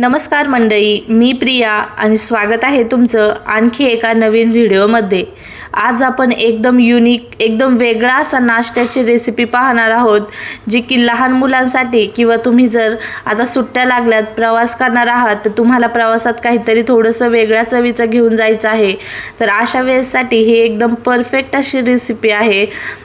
नमस्कार मंडळी मी प्रिया आणि स्वागत आहे तुमचं आणखी एका नवीन व्हिडिओमध्ये. आज आपण एकदम युनिक एकदम वेगळा असा नाश्त्याची रेसिपी पाहणार आहोत जी की लहान मुलांसाठी किंवा तुम्ही जर आता सुट्ट्या लागल्यात प्रवास करणार आहात तर तुम्हाला प्रवासात काहीतरी थोडंसं वेगळ्या चवीचं घेऊन जायचं आहे. तर अशा वेळेससाठी ही एकदम परफेक्ट अशी रेसिपी आहे.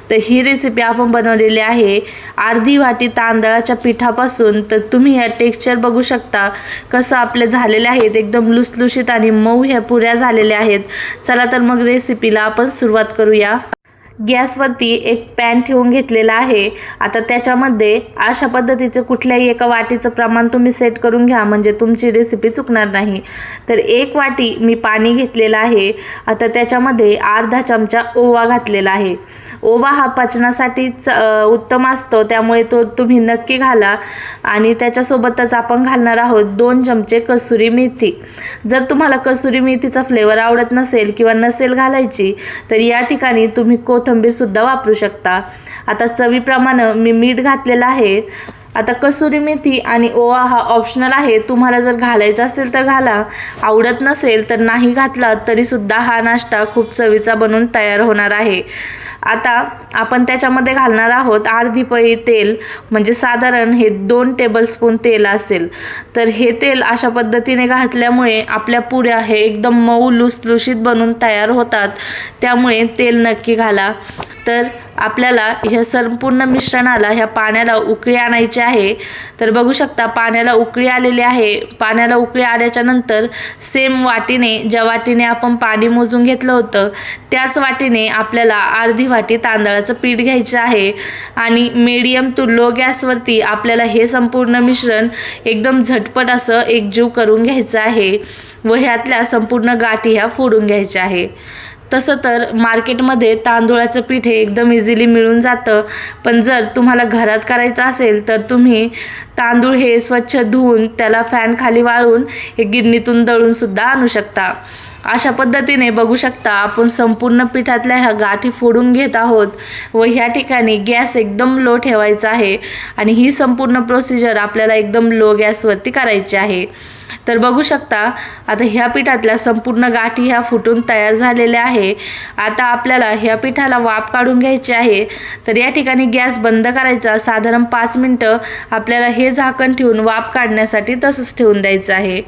तर ही रेसिपी आपण बनवलेली आहे अर्धी वाटी तांदळाच्या पिठापासून. तर तुम्ही ह्या टेक्स्चर बघू शकता कसं आपले झालेले आहेत एकदम लुसलुशीत आणि मऊ ह्या पुऱ्या झालेल्या आहेत. चला तर मग रेसिपीला आपण सुरुवात करूया. गॅसवरती एक पॅन ठेवून घेतलेला आहे. आता त्याच्यामध्ये अशा पद्धतीचं कुठल्याही एका वाटीचं प्रमाण तुम्ही सेट करून घ्या म्हणजे तुमची रेसिपी चुकणार नाही. तर एक वाटी मी पाणी घेतलेलं आहे. आता त्याच्यामध्ये अर्धा चमचा ओवा घातलेला आहे. ओवा हा पचनासाठी च उत्तम असतो. त्यामुळे तो तुम्ही नक्की घाला. आणि त्याच्यासोबतच आपण घालणार आहोत दोन चमचे कसुरी मेथी. जर तुम्हाला कसुरी मेथीचा फ्लेवर आवडत नसेल किंवा नसेल घालायची तर या ठिकाणी तुम्ही कोथिंबीरसुद्धा वापरू शकता. आता चवीप्रमाणे मी मीठ घातलेलं आहे. आता कसुरी मेथी आणि ओवा हा ऑप्शनल आहे. तुम्हाला जर घालायचा असेल तर घाला. आवडत नसेल तर नाही घातला तरीसुद्धा हा नाश्ता खूप चवीचा बनून तयार होणार आहे. आता आपण त्याच्यामध्ये घालणार आहोत अर्धी पळी तेल म्हणजे साधारण हे दोन टेबलस्पून तेल असेल. तर हे तेल अशा पद्धतीने घातल्यामुळे आपल्या पुऱ्या हे एकदम मऊ लुसलुशीत बनून तयार होतात. त्यामुळे तेल नक्की घाला. तर आपल्याला ह्या संपूर्ण मिश्रणाला ह्या पाण्याला उकळी आणायची आहे. तर बघू शकता पाण्याला उकळी आलेली आहे. पाण्याला उकळी आल्याच्यानंतर सेम वाटीने ज्या वाटीने आपण पाणी मोजून घेतलं होतं त्याच वाटीने आपल्याला अर्धी वाटी तांदळाचं पीठ घ्यायचं आहे. आणि मीडियम टू लो गॅसवरती आपल्याला हे संपूर्ण मिश्रण एकदम झटपट असं एकजीव करून घ्यायचं आहे. व ह्यातल्या संपूर्ण गाठी ह्या फोडून घ्यायच्या आहे. तसं तर मार्केटमध्ये तांदूळाचं पीठ हे एकदम इझिली मिळून जातं. पण जर तुम्हाला घरात करायचं असेल तर तुम्ही तांदूळ हे स्वच्छ धुवून त्याला फॅन खाली वाळून हे गिरणीतून दळूनसुद्धा आणू शकता. अशा पद्धतीने बघू शकता आपण संपूर्ण पिठातल्या ह्या गाठी फोडून घेत आहोत व ह्या ठिकाणी गॅस एकदम लो ठेवायचा आहे आणि ही संपूर्ण प्रोसिजर आपल्याला एकदम लो गॅसवरती करायची आहे. तर बघू शकता आता ह्या पिठातल्या संपूर्ण गाठी ह्या फुटून तयार झालेल्या आहे. आता आपल्याला ह्या पिठाला वाफ काढून घ्यायची आहे. तर या ठिकाणी गॅस बंद करायचा साधारण पाच मिनटं आपल्याला हे झाकण ठेवून वाफ काढण्यासाठी तसंच ठेवून द्यायचं आहे.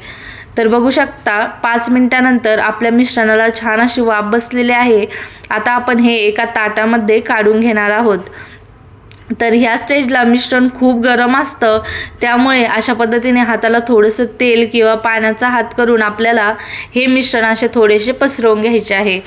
तर बघू शकता पाच मिनटानंतर आपल्या मिश्रणाला छान अशी वाफ बसलेली आहे. आता आपण हे एका ताटामध्ये काढून घेणार आहोत. तर ह्या स्टेजला मिश्रण खूप गरम असतं. त्यामुळे अशा पद्धतीने हाताला थोडंसं तेल किंवा पाण्याचा हात करून आपल्याला हे मिश्रण असे थोडेसे पसरवून घ्यायचे आहे.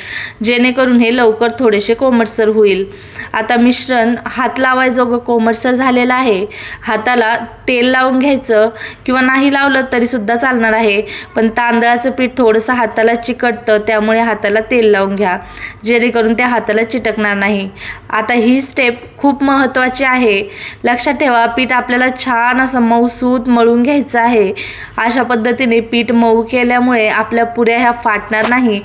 जेणेकरून हे लवकर थोडेसे कोमटसर होईल. आता मिश्रण हात लावायजोगं कोमटसर झालेलं आहे. हाताला तेल लावून घ्यायचं किंवा नाही लावलं तरीसुद्धा चालणार आहे. पण तांदळाचं पीठ थोडंसं हाताला चिकटतं त्यामुळे हाताला तेल लावून घ्या. जेणेकरून त्या हाताला चिटकणार नाही. आता ही स्टेप खूप महत्त्वाची आहे. लक्षात ठेवा पीठ आपल्याला छान असं मऊसूत मळून घ्यायचं आहे. अशा पद्धतीने पीठ मऊ केल्यामुळे आपल्या पुऱ्या ह्या फाटणार नाही.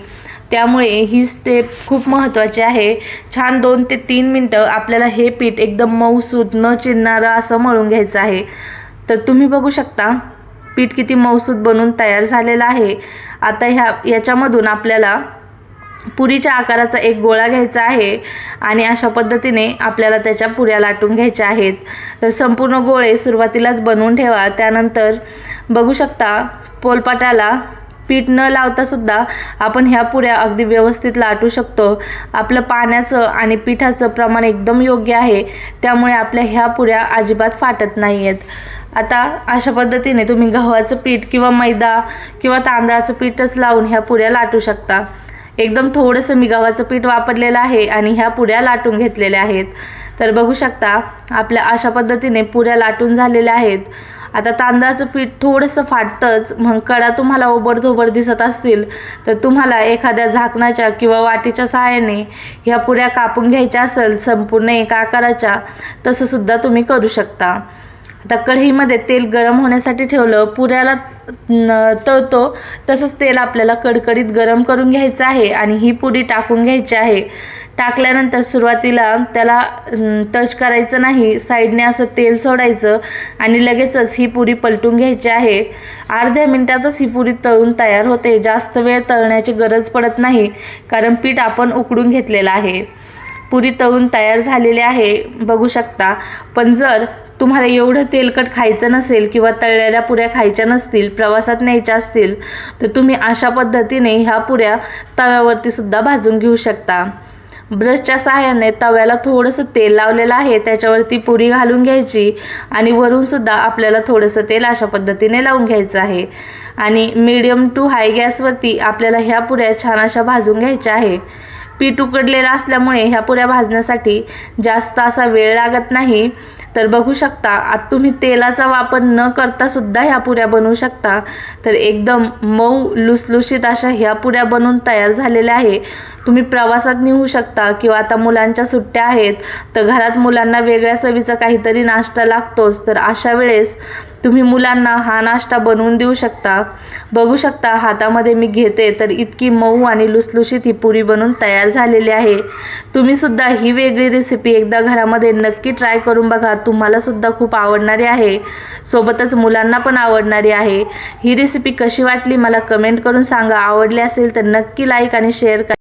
त्यामुळे ही स्टेप खूप महत्त्वाची आहे. छान दोन ते तीन मिनटं आपल्याला हे पीठ एकदम मऊसूत न चिरणारं असं मळून घ्यायचं आहे. तर तुम्ही बघू शकता पीठ किती मऊसूत बनून तयार झालेलं आहे. आता ह्या याच्यामधून आपल्याला पुरीच्या आकाराचा एक गोळा घ्यायचा आहे आणि अशा पद्धतीने आपल्याला त्याच्या पुऱ्या लाटून घ्यायच्या आहेत. तर संपूर्ण गोळे सुरुवातीलाच बनवून ठेवा. त्यानंतर बघू शकता पोलपाटाला पीठ न लावतासुद्धा आपण ह्या पुऱ्या अगदी व्यवस्थित लाटू शकतो. आपलं पाण्याचं आणि पिठाचं प्रमाण एकदम योग्य आहे. त्यामुळे आपल्या ह्या पुऱ्या अजिबात फाटत नाही आहेत आता अशा पद्धतीने तुम्ही गव्हाचं पीठ किंवा मैदा किंवा तांदळाचं पीठच लावून ह्या पुऱ्या लाटू शकता. एकदम थोडंसं मी गव्हाचं पीठ वापरलेलं आहे आणि ह्या पुऱ्या लाटून घेतलेल्या आहेत. तर बघू शकता आपल्या अशा पद्धतीने पुऱ्या लाटून झालेल्या आहेत. आता तांदळाचं पीठ थोडंसं फाटतंच मग कडा तुम्हाला ओबडधोबड दिसत असतील तर तुम्हाला एखाद्या झाकणाच्या किंवा वाटीच्या सहाय्याने ह्या पुऱ्या कापून घ्यायच्या असेल संपूर्ण एका आकाराच्या तसंसुद्धा तुम्ही करू शकता. आता कढईमध्ये तेल गरम होण्यासाठी ठेवलं पुऱ्याला न- तळतो तसंच तेल आपल्याला कडकडीत गरम करून घ्यायचं आहे आणि ही पुरी टाकून घ्यायची आहे. टाकल्यानंतर सुरुवातीला त्याला टच करायचं नाही साईडने असं तेल सोडायचं आणि लगेचच ही पुरी पलटून घ्यायची आहे. अर्ध्या मिनटातच ही पुरी तळून तयार होते. जास्त वेळ तळण्याची गरज पडत नाही कारण पीठ आपण उकडून घेतलेलं आहे. पुरी तळून तयार झालेली आहे बघू शकता. पण जर तुम्हाला एवढं तेलकट खायचं नसेल किंवा तळलेल्या पुऱ्या खायच्या नसतील प्रवासात न्यायच्या असतील तर तुम्ही अशा पद्धतीने ह्या पुऱ्या तव्यावरती सुद्धा भाजून घेऊ शकता. ब्रशच्या सहाय्याने तव्याला थोडंसं तेल लावलेलं आहे त्याच्यावरती पुरी घालून घ्यायची आणि वरूनसुद्धा आपल्याला थोडंसं तेल अशा पद्धतीने लावून घ्यायचं आहे. आणि मीडियम टू हाय गॅसवरती आपल्याला ह्या पुऱ्या छान अशा भाजून घ्यायच्या आहे. पीठ उकडलेलं असल्यामुळे ह्या पुऱ्या भाजण्यासाठी जास्त असा वेळ लागत नाही. तर बघू शकता आत तुम्ही तेलाचा वापर न करता सुद्धा ह्या पुऱ्या बनवू शकता. तर एकदम मऊ लुसलुशीत अशा ह्या पुऱ्या बनवून तयार झालेल्या आहे तुम्ही प्रवासात नेऊ शकता किंवा आता मुलांच्या सुट्ट्या आहेत तर घरात मुलांना वेगळ्या चवीचा काहीतरी नाश्ता लागतोच. तर अशा वेळेस तुम्ही मुलांना हा नाश्ता बनवून देऊ शकता. बघू शकता हातामध्ये मी घेते तर इतकी मऊ आणि लुसलुशीत ही पुरी बनवून तयार झालेली आहे. तुम्ही सुद्धा ही वेगळी रेसिपी एकदा घरामध्ये नक्की ट्राय करून बघा. तुम्हाला सुद्धा खूप आवडणारी आहे. सोबतच मुलांना पण आवडणारी आहे. ही रेसिपी कशी वाटली मला कमेंट करून सांगा. आवडली असेल तर नक्की लाईक आणि शेअर करा.